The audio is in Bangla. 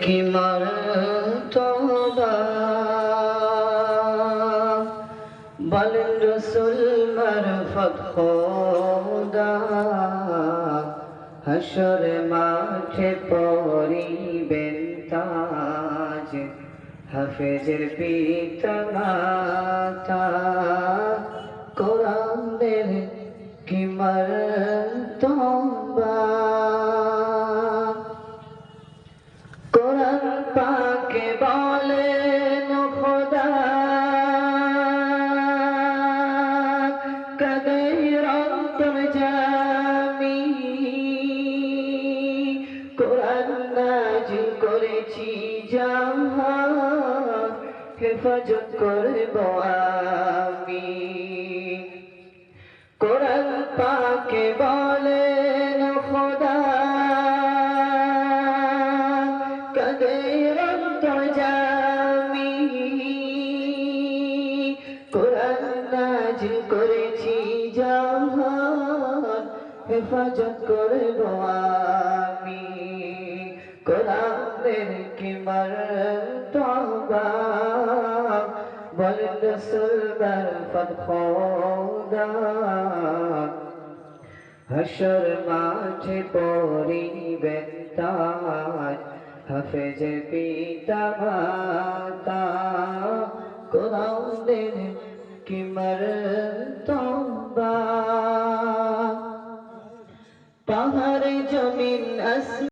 কি বলেন রসুল মারফত খোদা। মাঠে পরিবেন তাজ হাফেজের পিতা মাতা কোরআনের কি কোরআন করেছি জাহান, হেফাজত করব আমি। কোরআন পাকে বলেন খোদা কদের অন্তর জামি নাজিল করেছি জাহান, হেফাজত করব আমি। কোরআনের কি মর্তবা বলেন রসুল হাসর মাঝে পরিবেন তাজ হাফেজ পিতা মাতা। কোরআনের কি মর্তবা পাহাড়ে জমিন আস